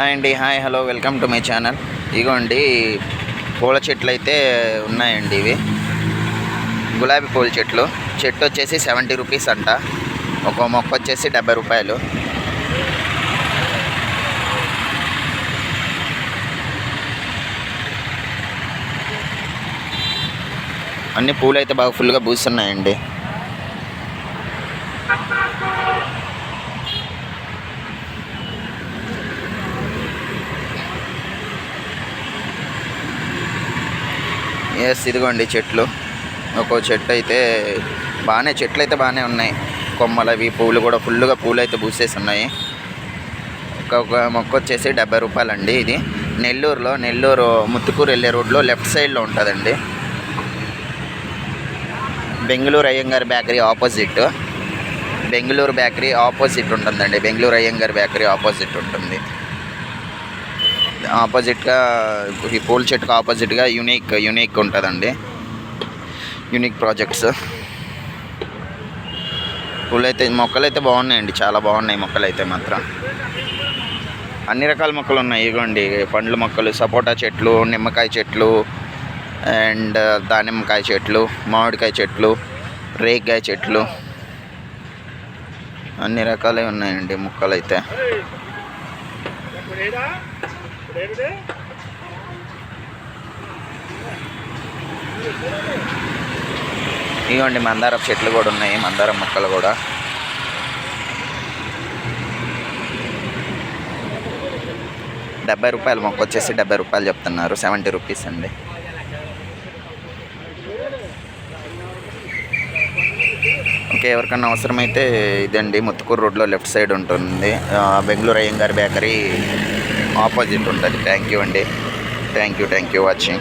Hi అండి hi hello welcome to my channel. ఇగోండి పూల చెట్లు అయితే ఉన్నాయండి ఇవి. గులాబీ పూల చెట్లు. చెట్టు వచ్చేసి సెవెంటీ రూపీస్ అంట. ఒక మొక్క వచ్చేసి డెబ్బై రూపాయలు. అన్ని పూలు అయితే బాగా ఫుల్గా పూస్తున్నాయండి. ఎస్ ఇదిగోండి చెట్లు. ఒక్కో చెట్టు అయితే బాగానే చెట్లు అయితే బాగానే ఉన్నాయి. కొమ్మలు అవి పూలు కూడా ఫుల్గా పూలు అయితే పూసేసి ఉన్నాయి ఒక్కొక్క మొక్క వచ్చేసి డెబ్బై రూపాయలండి ఇది. నెల్లూరులో నెల్లూరు ముత్తుకూరు వెళ్ళే రోడ్లో లెఫ్ట్ సైడ్లో ఉంటుందండి. Bengaluru అయ్యంగారి bakery opposite. Bengaluru bakery opposite ఉంటుందండి. బెంగళూరు అయ్యంగార్ బేకరీ ఆపోజిట్ ఉంటుంది. ఆపోజిట్గా ఈ పూల చెట్టుకు ఆపోజిట్గా యూనిక్ యూనిక్ ఉంటుందండి. Unique projects. పూలైతే మొక్కలైతే బాగున్నాయండి. చాలా బాగున్నాయి మొక్కలైతే మాత్రం. అన్ని రకాల మొక్కలు ఉన్నాయి. ఇగోండి పండ్ల మొక్కలు సపోటా చెట్లు నిమ్మకాయ చెట్లు అండ్ దానిమ్మకాయ చెట్లు మామిడికాయ చెట్లు రేగ్గాయ చెట్లు. అన్ని రకాలే ఉన్నాయండి మొక్కలైతే. ఇవ్వండి మందారం చెట్లు కూడా ఉన్నాయి మందారం మొక్కలు కూడా. డెబ్బై రూపాయలు మొక్క వచ్చేసి డెబ్బై రూపాయలు చెప్తున్నారు సెవెంటీ రూపీస్ అండి. ఓకే ఎవరికన్నా అవసరమైతే ఇదండి ముత్తుకూరు రోడ్లో లెఫ్ట్ సైడ్ ఉంటుంది. బెంగళూరు అయ్యంగారి బేకరీ ఆపోజిట్ ఉంటుంది. థ్యాంక్ యూ అండి. Thank you thank you watching.